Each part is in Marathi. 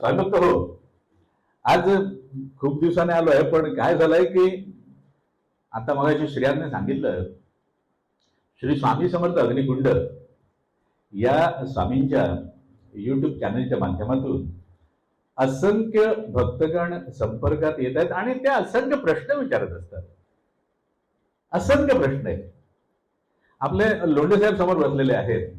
स्वामीभक्त हो आज खूप दिवसाने आहे पण काय झालंय की आता मगाशी श्रेयांने सांगितलं श्री स्वामी समर्थ अग्निकुंड या स्वामींच्या युट्यूब चॅनलच्या माध्यमातून असंख्य भक्तगण संपर्कात येत आहेत आणि ते असंख्य प्रश्न विचारत असतात. असंख्य प्रश्न आहेत. आपले लोंढे साहेब समोर बसलेले आहेत.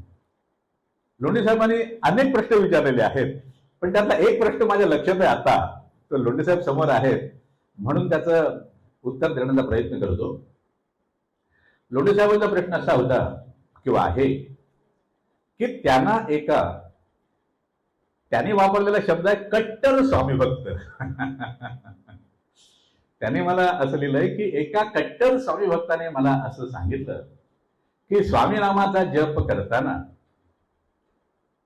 लोंढे साहेबांनी अनेक प्रश्न विचारलेले आहेत. पण त्यातला एक प्रश्न माझ्या लक्षात आहे आता. तो लोंढेसाहेब समोर आहेत. म्हणून त्याचं उत्तर देण्याचा प्रयत्न करतो. लोंढेसाहेबांचा प्रश्न असा होता किंवा आहे की त्यांना एका त्याने वापरलेला शब्द आहे कट्टर स्वामी भक्त. त्याने मला असं लिहिलंय की एका कट्टर स्वामी भक्ताने मला असं सांगितलं की स्वामी नामाचा जप करताना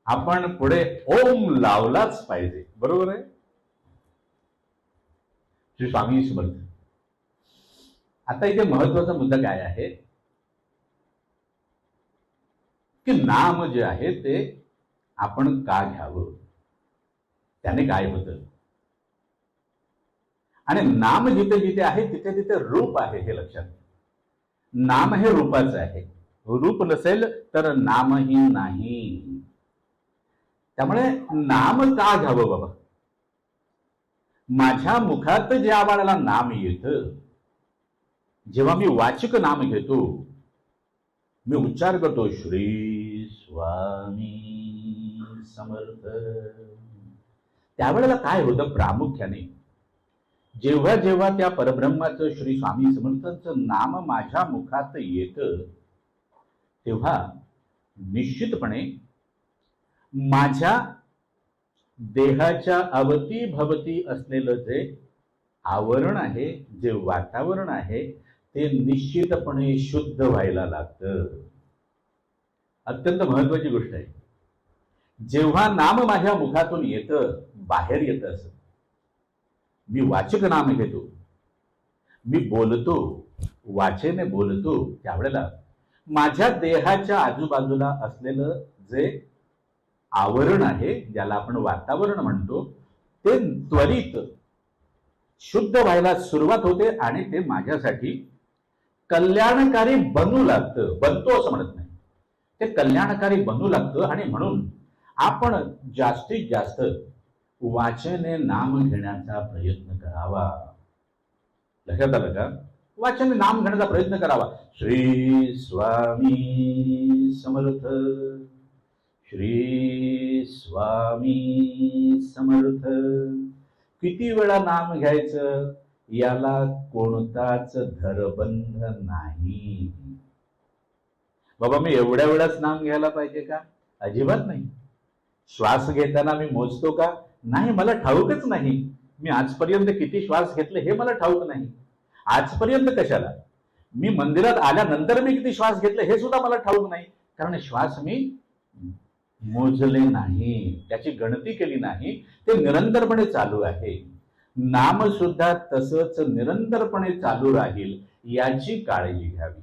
आपण पुढे ओम लावलाच पाहिजे. बरोबर आहे? श्री स्वामी समर्थ. आता इथे महत्त्वाचा मुद्दा काय आहे? की नाम जे आहे ते आपण का घ्यावं? त्याने काय होतं? आणि नाम जिथे जिथे आहे तिथे तिथे रूप आहे हे लक्षात नाम हे रूपाचं आहे. रूप नसेल तर नामही नाही. त्यामुळे नाम का घ्यावं बाबा? माझ्या मुखात ज्या बाळाला नाम येत जेव्हा मी वाचक नाम घेतो मी उच्चार करतो श्री स्वामी समर्थ. त्यावेळेला काय होतं प्रामुख्याने? जेव्हा जेव्हा त्या परब्रह्माचं श्री स्वामी समर्थांचं नाम माझ्या मुखात येतं तेव्हा निश्चितपणे माझ्या देहाच्या अवती भवती असलेलं जे आवरण आहे जे वातावरण आहे ते निश्चितपणे शुद्ध व्हायला लागतं. अत्यंत महत्वाची गोष्ट आहे. जेव्हा नाम माझ्या मुखातून येतं बाहेर येतं असं. मी वाचक नाम घेतो. मी बोलतो वाचेने बोलतो त्यावेळेला माझ्या देहाच्या आजूबाजूला असलेलं जे आवरण आहे ज्याला आपण वातावरण म्हणतो ते त्वरित शुद्ध व्हायला सुरुवात होते आणि ते माझ्यासाठी कल्याणकारी बनू लागतं बनतो असं म्हणत नाही. ते कल्याणकारी बनू लागतं आणि म्हणून आपण जास्तीत जास्त वाचने नाम घेण्याचा प्रयत्न करावा. लक्षात आलं का? वाचने नाम घेण्याचा प्रयत्न करावा. श्री स्वामी समर्थ. श्री स्वामी समर्थ. किती वेळा नाम घ्यायचं? याला कोणताच धरबंध नाही. बाबा मी एवढ्या वेळाच नाम घ्यायला पाहिजे का? अजिबात नाही. श्वास घेताना मी मोजतो का? नाही मला ठाऊकच नाही. मी आजपर्यंत किती श्वास घेतले हे मला ठाऊक नाही. आजपर्यंत कशाला? मी मंदिरात आल्यानंतर मी किती श्वास घेतले हे सुद्धा मला ठाऊक नाही. कारण श्वास मी मोजले नाही त्याची गणती केली नाही ते निरंतरपणे चालू आहे. नाम सुद्धा तसंच निरंतरपणे चालू राहील याची काळजी घ्यावी.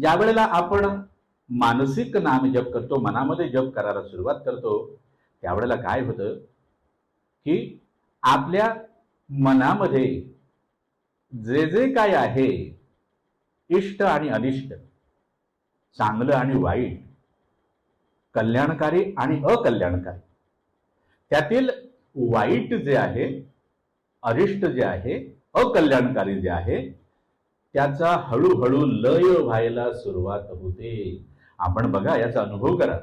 ज्या वेळेला आपण मानसिक नाम जप करतो मनामध्ये जप करायला सुरुवात करतो त्यावेळेला काय होतं? की आपल्या मनामध्ये जे जे काय आहे इष्ट आणि अनिष्ट चांगलं आणि वाईट कल्याणकारी आणि अकल्याणकारी. त्यातील वाईट जे आहे अरिष्ट जे आहे अकल्याणकारी जे आहे त्याचा हळूहळू लय व्हायला सुरुवात होते. आपण बघा याचा अनुभव करा.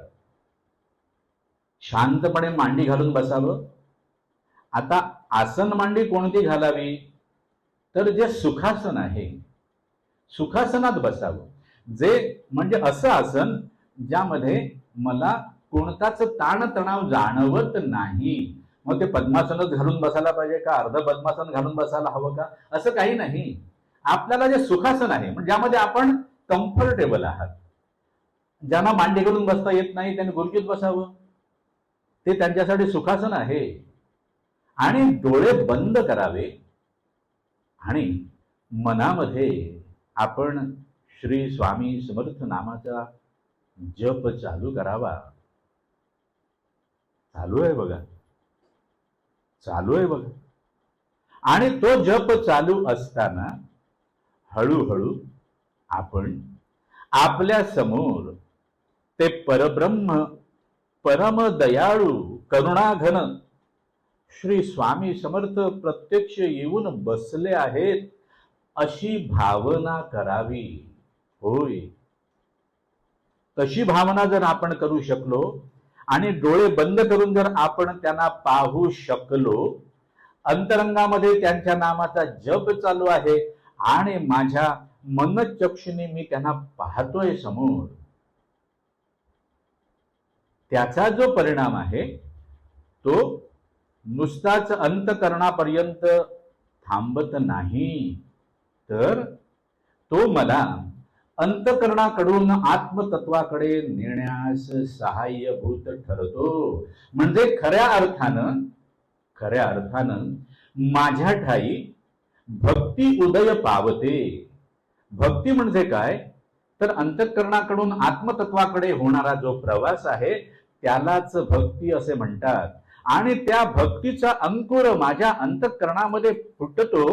शांतपणे मांडी घालून बसावं. आता आसन मांडी कोणती घालावी? तर जे सुखासन आहे सुखासनात बसावं. जे म्हणजे असं आसन ज्यामध्ये मला कोणताच ताणतणाव जाणवत नाही. मग ते पद्मासनच घालून बसायला पाहिजे का? अर्ध पद्मासन घालून बसायला हवं का? असं काही नाही. आपल्याला जे सुखासन आहे म्हणजे ज्यामध्ये आपण कम्फर्टेबल आहात. ज्यांना मांडी करून बसता येत नाही त्यांनी गुलकीत बसावं. ते त्यांच्यासाठी सुखासन आहे. आणि डोळे बंद करावे. आणि मनामध्ये आपण श्री स्वामी समर्थ नामाचा जप चालू करावा. चालू आहे बघा. चालू आहे बघा. आणि तो जप चालू असताना हळूहळू आपण आपल्यासमोर ते परब्रह्म परम दयाळू करुणाघन श्री स्वामी समर्थ प्रत्यक्ष येऊन बसले आहेत अशी भावना करावी. होय. तशी भावना जर आपण करू शकलो आणि डोळे बंद करून जर आपण त्यांना पाहू शकलो अंतरंगामध्ये त्यांच्या नामाचा जप चालू आहे आणि माझ्या मनचक्षुने मी त्यांना पाहतोय समोर. त्याचा जो परिणाम आहे तो नुसताच अंतकरणापर्यंत थांबत नाही. तर तो मला अंतकरणाकडून आत्मतत्वाकडे नेण्यास सहाय्यभूत ठरतो. म्हणजे खऱ्या अर्थानं खऱ्या अर्थानं माझ्या ठाई भक्ती उदय पावते. भक्ती म्हणजे काय? तर अंतःकरणाकडून आत्मतत्वाकडे होणारा जो प्रवास आहे त्यालाच भक्ती असे म्हणतात. आणि त्या भक्तीचा अंकुर माझ्या अंतःकरणामध्ये फुटतो.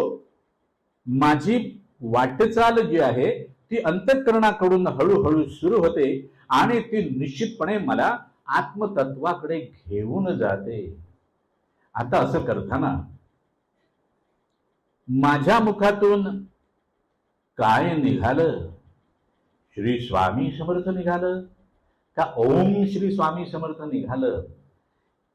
माझी वाटचाल जी आहे ती अंतःकरणाकडून हळूहळू सुरू होते आणि ती निश्चितपणे मला आत्मतत्वाकडे घेऊन जाते. आता असं करताना माझ्या मुखातून काय निघालं? श्री स्वामी समर्थ निघालं का ओम श्री स्वामी समर्थ निघालं?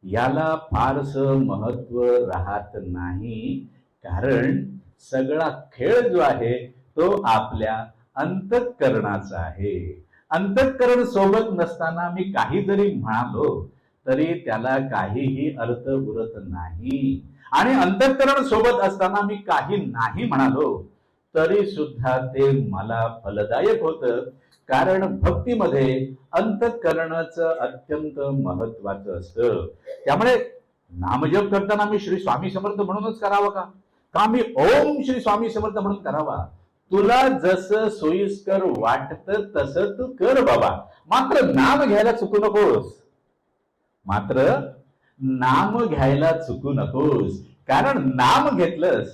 याला फारस महत्त्व राहत नाही कारण सगळा खेळ जो आहे तो आपल्या अंतःकरणाचं आहे. अंतःकरण सोबत नसताना मी काही जरी म्हणालो तरी त्याला काहीही अर्थ उरत नाही. आणि अंतःकरण सोबत असताना मी काही नाही म्हणालो तरी सुद्धा ते मला फलदायक होत. कारण भक्तीमध्ये अंतःकरणाचं अत्यंत महत्वाचं असतं. त्यामुळे नामजप करताना मी श्री स्वामी समर्थ म्हणूनच करावं का? का मी ओम श्री स्वामी समर्थ म्हणून करावा? तुला जसं सोयीस्कर वाटत तसं तू कर बाबा. मात्र नाम घ्यायला चुकू नकोस. मात्र नाम घ्यायला चुकू नकोस. कारण नाम घेतलंस.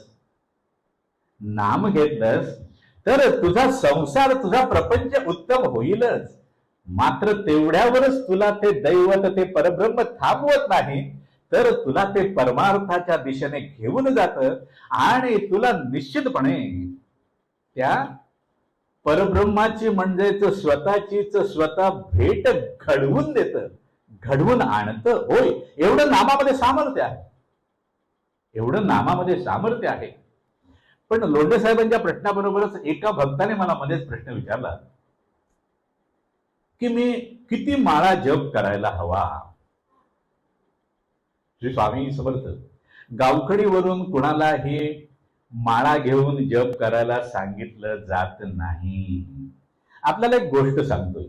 नाम घेतलंस तर तुझा संसार तुझा प्रपंच उत्तम होईलच. मात्र तेवढ्यावरच तुला ते दैवत ते परब्रह्म थांबवत नाही तर तुला ते परमार्थाच्या दिशेने घेऊन जात आणि तुला निश्चितपणे त्या परब्रह्माची म्हणजेच स्वतःचीच स्वतः भेट घडवून देत घडवून आणत. होय एवढं नामामध्ये सामर्थ्य आहे. एवढं नामामध्ये सामर्थ्य आहे. पण लोंढे साहेबांच्या प्रश्नाबरोबरच एका भक्ताने मला मध्येच प्रश्न विचारला. की मी किती माळा जप करायला हवा? श्री स्वामी समर्थ गावखडीवरून कुणालाही माळा घेऊन जप करायला सांगितलं जात नाही. आपल्याला एक गोष्ट सांगतोय.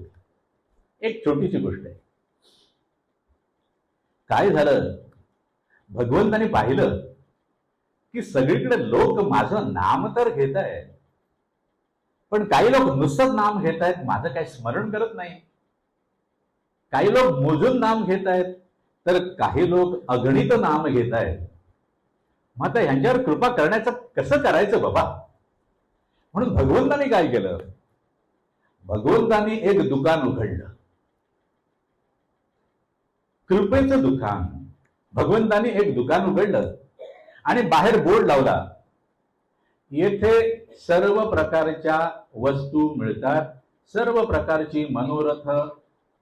एक छोटीशी गोष्ट आहे. काय झालं? भगवंताने पाहिलं की सगळीकडे लोक माझं नाम तर घेत आहेत. पण काही लोक नुसतंच नाम घेत आहेत माझं काही स्मरण करत नाही. काही लोक मोजून नाम घेत आहेत तर काही लोक अगणित नाम घेत आहेत. मग आता ह्यांच्यावर कृपा करण्याचं कसं करायचं बाबा? म्हणून भगवंताने काय केलं? भगवंतानी एक दुकान उघडलं. कृपेचं दुकान. भगवंतानी एक दुकान उघडलं आणि बाहेर बोर्ड लावला. येथे सर्व प्रकारच्या वस्तू मिळतात सर्व प्रकारची मनोरथ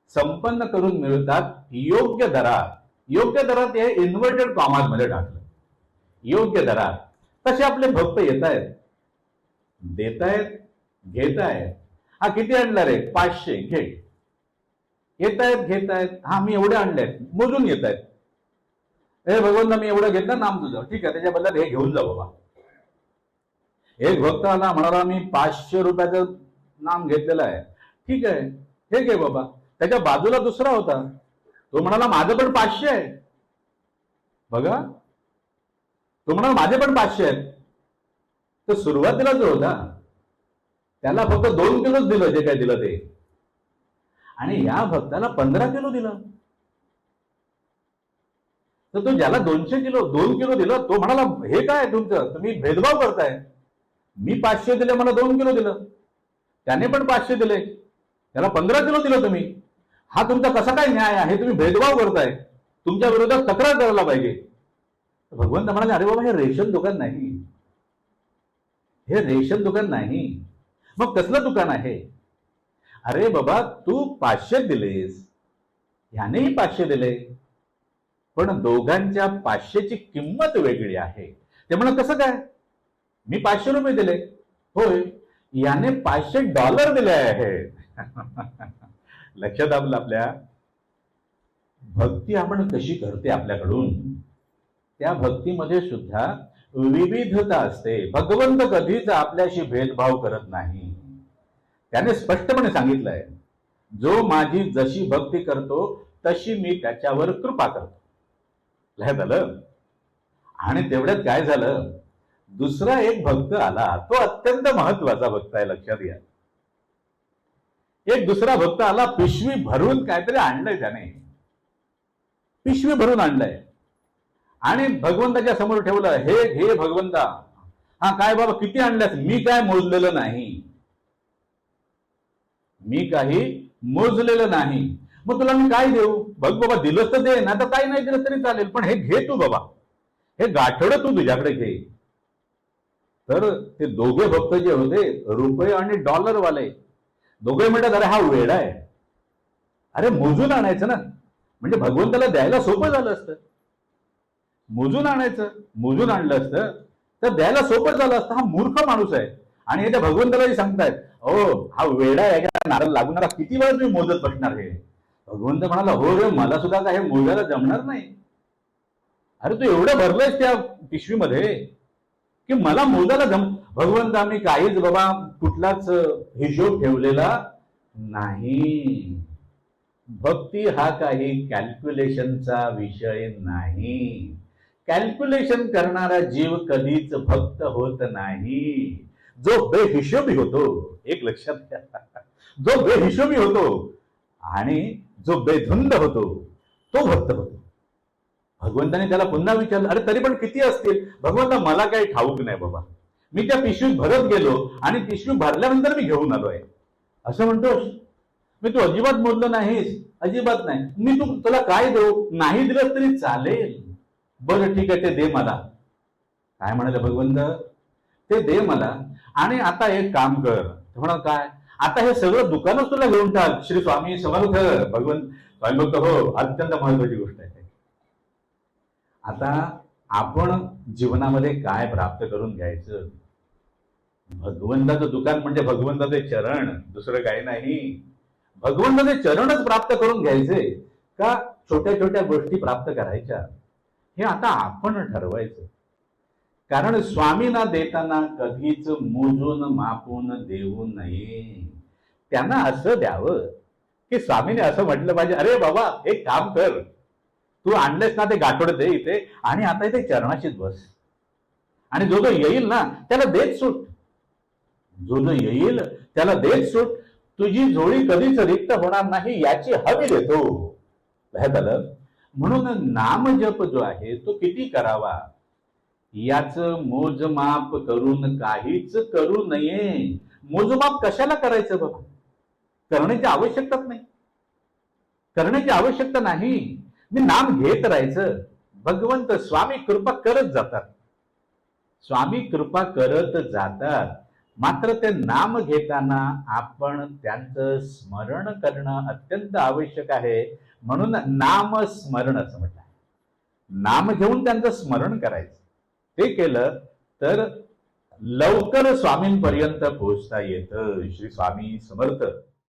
संपन्न करून मिळतात योग्य दरात. योग्य दरात हे इन्व्हर्टेड कॉमात मध्ये टाकलं. योग्य दरात तसे आपले भक्त येत आहेत देत आहेत घेत आहेत हा किती आणणार आहे पाचशे. घे. येत आहेत घेत आहेत हा मी एवढे आणले आहेत मोजून येत आहेत हे भगवंत मी एवढं घेतलं नाम तुझं. ठीक आहे त्याच्या बदल्यात हे घेऊन जा बाबा. एक भक्त आला म्हणाला मी पाचशे रुपयाचं नाम घेतलेलं आहे. ठीक आहे. हे घे बाबा. त्याच्या बाजूला दुसरा होता. तो म्हणाला माझं पण पाचशे आहे. बघा. तो म्हणाला माझे पण पाचशे आहेत. तर सुरुवातीला जो होता त्याला फक्त दोन किलोच दिलं जे काय दिलं ते. आणि या भक्ताला पंधरा किलो दिलं. तर तो ज्याला दोनशे किलो दोन किलो दिलं तो म्हणाला हे काय तुमचं? तुम्ही भेदभाव करताय. मी पाचशे दिले मला दोन किलो दिलं. त्याने पण पाचशे दिले. त्याला पंधरा किलो दिलं तुम्ही. हा तुमचा कसा काय न्याय आहे? तुम्ही भेदभाव करताय. तुमच्या विरोधात तक्रार करायला पाहिजे. भगवंत म्हणाले अरे बाबा हे रेशन दुकान नाही. हे रेशन दुकान नाही. मग कसलं दुकान आहे? अरे बाबा तू पाचशे दिलेस. ह्यानेही पाचशे दिले. पण दोघांच्या पाचशेची किंमत वेगळी आहे. ते म्हणत कसं काय? मी पाचशे रुपये दिले. होय. याने पाचशे डॉलर दिले आहेत. लक्षात आपलं आपल्या. भक्ती आपण कशी करते आपल्याकडून? त्या भक्तीमध्ये सुद्धा विविधता असते. भगवंत कधीच आपल्याशी भेदभाव करत नाही. त्याने स्पष्टपणे सांगितलंय जो माझी जशी भक्ती करतो तशी मी त्याच्यावर कृपा करतो. लक्षात आलं आणि तेवढ्यात काय झालं? दुसरा एक भक्त आला. तो अत्यंत महत्त्वाचा भक्त आहे लक्षात घ्या. एक दुसरा भक्त आला पिशवी भरून काहीतरी आणलंय त्याने. पिशवी भरून आणलंय. आणि भगवंताच्या समोर ठेवलं हे घे भगवंता हा काय बाबा किती आणल्यास? मी काय मोजलेलं नाही. मी काही मोजलेलं नाही. मग तुला मी काय देऊ? बघ बाबा दिलंच तर दे ना तर काही नाही दिलं तरी चालेल पण हे घे तू बाबा. हे गाठोड तू तुझ्याकडे घे. तर ते दोघे भक्त जे होते रुपये आणि डॉलर वाले दोघे म्हणतात अरे हा वेडा आहे. अरे मोजून आणायचं ना. म्हणजे भगवंताला द्यायला सोपं झालं असतं. मोजून आणायचं मोजून आणलं असतं. तर द्यायला सोपं झालं असतं. हा मूर्ख माणूस आहे. आणि हे त्या भगवंतालाही सांगतायत हो हा वेडा आहे का? नारळ लागणारा किती वेळा तुम्ही मोजत बसणार हे? भगवंत म्हणाला हो रे मला सुद्धा काय हे मोजायला जमणार नाही. अरे तू एवढं भरलंयस त्या पिशवीमध्ये की मला मोजायला जम भगवंत आम्ही काहीच बाबा कुठलाच हिशोब ठेवलेला नाही. भक्ती हा काही कॅल्क्युलेशनचा विषय नाही. कॅल्क्युलेशन करणारा जीव कधीच भक्त होत नाही. जो बेहिशोबी होतो एक लक्षात घ्या. जो बेहिशोबी होतो आणि जो बेधुंद होतो तो भक्त होतो. भगवंताने त्याला पुन्हा विचारलं अरे तरी पण किती असतील? भगवंता मला काही ठाऊक नाही बाबा. मी त्या पिशवीत भरत गेलो आणि पिशवी भरल्यानंतर मी घेऊन आलो आहे असं म्हणतोस? मी तू अजिबात मोजलं नाहीस. अजिबात नाही. मी तू तुला काय देऊ? नाही दिलं तरी चालेल. बरं ठीक आहे ते दे मला. काय म्हणाले भगवंत? ते दे मला. आणि आता एक काम कर. म्हणा काय? आता हे सगळं दुकानच तुला घेऊन टाक. श्री स्वामी समर्थ भगवंत. स्वामी भक्त हो. अत्यंत महत्वाची गोष्ट आहे. आता आपण जीवनामध्ये काय प्राप्त करून घ्यायचं? भगवंताचं दुकान म्हणजे भगवंताचे चरण. दुसरं काही नाही. भगवंताचे चरणच प्राप्त करून घ्यायचे. का छोट्या छोट्या गोष्टी प्राप्त करायच्या? हे आता आपण ठरवायचं. कारण स्वामीना देताना कधीच मोजून मापून देऊ नये. त्यांना असं द्यावं की स्वामीने असं म्हटलं पाहिजे अरे बाबा एक काम कर. तू आणलेस ना ते गाठोड दे इथे आणि आता इथे चरणाशीच बस. आणि जो जो येईल ना त्याला देत सूट. जो जो येईल त्याला देत सूट. तुझी जोडी कधीच रिक्त होणार नाही याची हमी देतो. झालं म्हणून नामजप जो आहे तो किती करावा? याच मोजमाप करून काहीच करू नये. मोजमाप कशाला करायचं बाबा? करण्याची आवश्यकताच नाही. करण्याची आवश्यकता नाही. मी नाम घेत राहायचं. भगवंत स्वामी कृपा करत जातात. स्वामी कृपा करत जातात. मात्र ते नाम घेताना आपण त्यांचं स्मरण करणं अत्यंत आवश्यक आहे. म्हणून नाम स्मरण असं म्हटलं नाम घेऊन त्यांचं स्मरण करायचं. ते केलं तर लवकर स्वामींपर्यंत पोहोचता येतं. श्री स्वामी समर्थ.